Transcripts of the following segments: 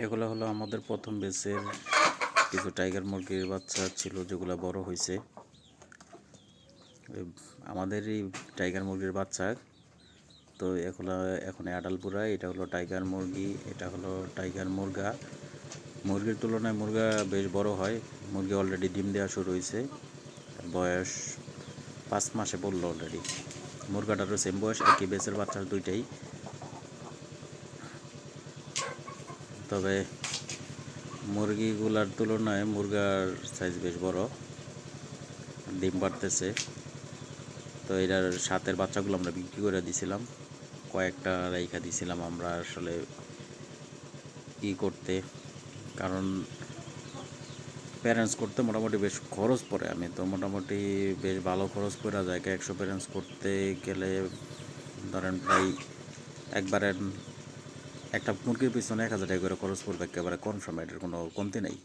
এগুলো হলো আমাদের প্রথম বেসের কিছু টাইগার মুরগির বাচ্চা ছিল, যেগুলো বড় হয়েছে। আমাদের এই টাইগার মুরগির বাচ্চা, তো এগুলো এখন অ্যাডালপুরা এটা হলো টাইগার মুরগি, এটা হলো টাইগার মুরগা। মুরগির তুলনায় মুরগা বেশ বড় হয়, মুরগি অলরেডি ডিম দেওয়া শুরু হয়েছে, বয়স পাঁচ মাসে পড়ল অলরেডি মুরগাটারও সেম বয়স, একই বেসের বাচ্চা দুইটাই। তবে মুরগিগুলার তুলনায় মুরগার সাইজ বেশ বড়। ডিম বাড়তেছে। তো এটার সাতের বাচ্চাগুলো আমরা বিক্রি করে দিছিলাম। কয়েকটা রাইখা দিছিলাম আমরা আসলে ই করতে। কারণ প্যারেন্টস করতে মোটামুটি বেশ খরচ পড়ে। আমি তো মোটামুটি বেশ ভালো খরচ পড়ে যায় একশো প্যারেন্টস করতে গেলে ধরেন প্রায় একবারে একটা মুরগির পিছনে এক হাজার টাকা করে খরচ পড়বে একেবারে কনফার্ম এটার কোনো কমতি নেই।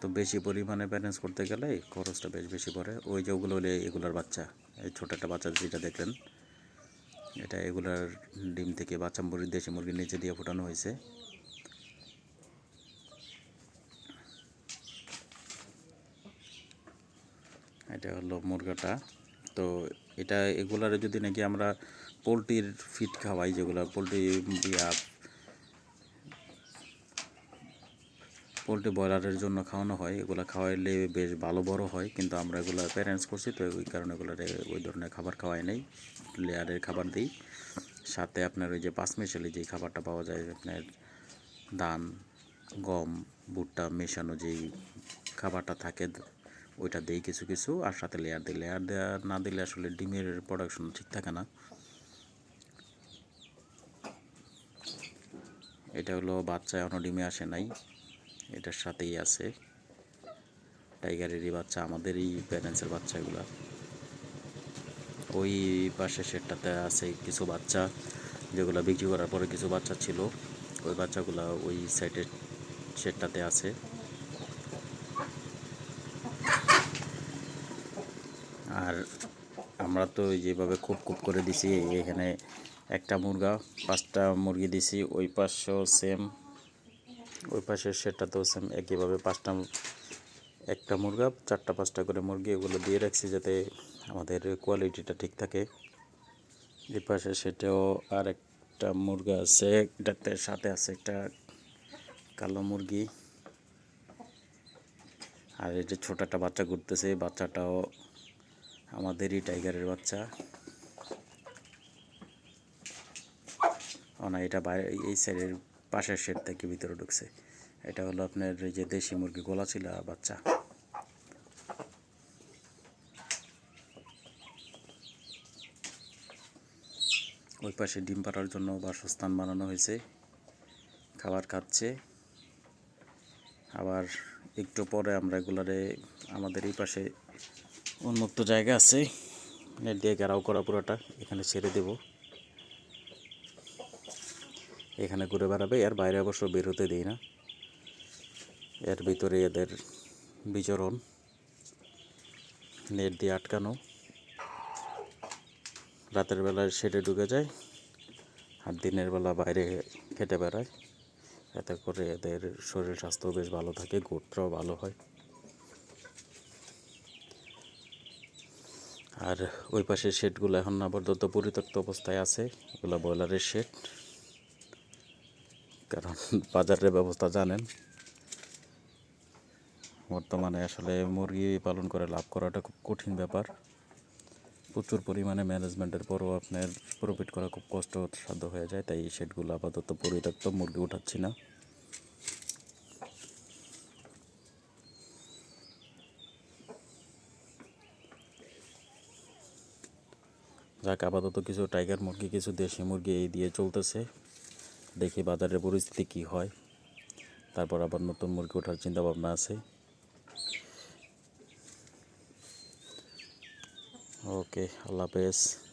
তো বেশি পরিমাণে ব্যালেন্স করতে গেলে খরচটা বেশ বেশি পড়ে। ওই যে ওগুলো হলে এগুলার বাচ্চা, এই ছোটো একটা বাচ্চা যেটা দেখলেন, এটা এগুলার ডিম থেকে বাচ্চা মুরগি, দেশি মুরগির নিচে দিয়ে ফোটানো হয়েছে। এটা হলো মুরগাটা। তো এটা এগুলার যদি নাকি আমরা পোলট্রির ফিট খাওয়াই যেগুলো, পোলট্রি পোলট্রি ব্রয়লারের জন্য খাওয়ানো হয়, এগুলো খাওয়াইলে বেশ ভালো বড় হয়, কিন্তু আমরা এগুলো প্যারেন্টস করছি, তো ওই কারণে এগুলো ওই ধরনের খাবার খাওয়াই নেই লেয়ারের খাবার দিই। সাথে আপনার ওই যে পাঁচ মেশালি যেই খাবারটা পাওয়া যায়, আপনার ধান, গম, ভুট্টা মেশানো যেই খাবারটা থাকে, ওইটা দেই কিছু কিছু, আর সাথে লেয়ার দিই। লেয়ার দেওয়া না দিলে আসলে ডিমের প্রোডাকশন ঠিক থাকে না। এটা হলো বাচ্চা এখনও ডিমে আসে নাই। এটার সাথেই আছে। টাইগারেরই বাচ্চা, আমাদেরই প্যারেন্টসের বাচ্চাগুলা। ওই পাশে সেটটাতে আছে কিছু বাচ্চা, যেগুলো বিক্রি করার পরে কিছু বাচ্চা ছিল। ওই বাচ্চাগুলা ওই সাইডের সেটটাতে আছে। আর আমরা তো যেভাবে খুব খুব করে দিছি, এখানে একটা মুরগা, পাঁচটা মুরগি দিছি, ওই পাশেও সেম ওই পাশের সেটাতেও সেম একইভাবে পাঁচটা একটা মুরগা, চারটা পাঁচটা করে মুরগি, এগুলো দিয়ে রাখছি যাতে আমাদের কোয়ালিটিটা ঠিক থাকে। এই পাশে সেটাও আর একটা মুরগা আছে, এটাতে সাথে আছে একটা কালো মুরগি। আর যে ছোট একটা বাচ্চা ঘুরতেছে, বাচ্চাটাও আমাদেরই টাইগারের বাচ্চা। না, এটা বাইরে এই সাইডের পাশের শেড থেকে ভিতরে ঢুকছে। এটা হলো আপনার যে দেশি মুরগি গোলা ছিল, বাচ্চা। ওই পাশে ডিম পাড়ার জন্য বাসস্থান বানানো হয়েছে। খাবার খাচ্ছে। আবার একটু পরে আমরা এগুলারে আমাদের এই পাশে উন্মুক্ত জায়গা আছে। নেট দিয়ে ঘেরাও করা পুরোটা, এখানে ছেড়ে দেব। এখানে ঘুরে বেড়াবে, এর বাইরে অবশ্য বের হতে দিই না। এর ভিতরে এদের বিচরণ, নেট দিয়ে আটকানো। রাতের বেলা সেটে ঢুকে যায় আর দিনের বেলা বাইরে খেতে বেড়ায়। এতে করে এদের শরীর স্বাস্থ্য বেশ ভালো থাকে গোটটাও ভালো হয়। আর ওই পাশের শেডগুলো এখন আপাতত পরিত্যক্ত অবস্থায় আছে, এগুলো ব্রয়লারের শেড। কারণ বাজারের ব্যবস্থা জানেন। বর্তমানে আসলে মুরগি পালন করে লাভ করাটা খুব কঠিন ব্যাপার। প্রচুর পরিমাণে ম্যানেজমেন্টের পরও আপনার প্রফিট করা খুব কষ্ট সাধ্য হয়ে যায়, তাই এই শেডগুলো আপাতত পরিত্যক্ত, মুরগি উঠাচ্ছি না। যাক, আপাতত কিছু টাইগার মুরগি, কিছু দেশি মুরগি এই দিয়ে চলতেছে। দেখি বাজারের পরিস্থিতি কি হয়। তারপর আবার নতুন মুরগি ওঠার চিন্তা ভাবনা আছে। ওকে, আল্লাহ হাফেজ।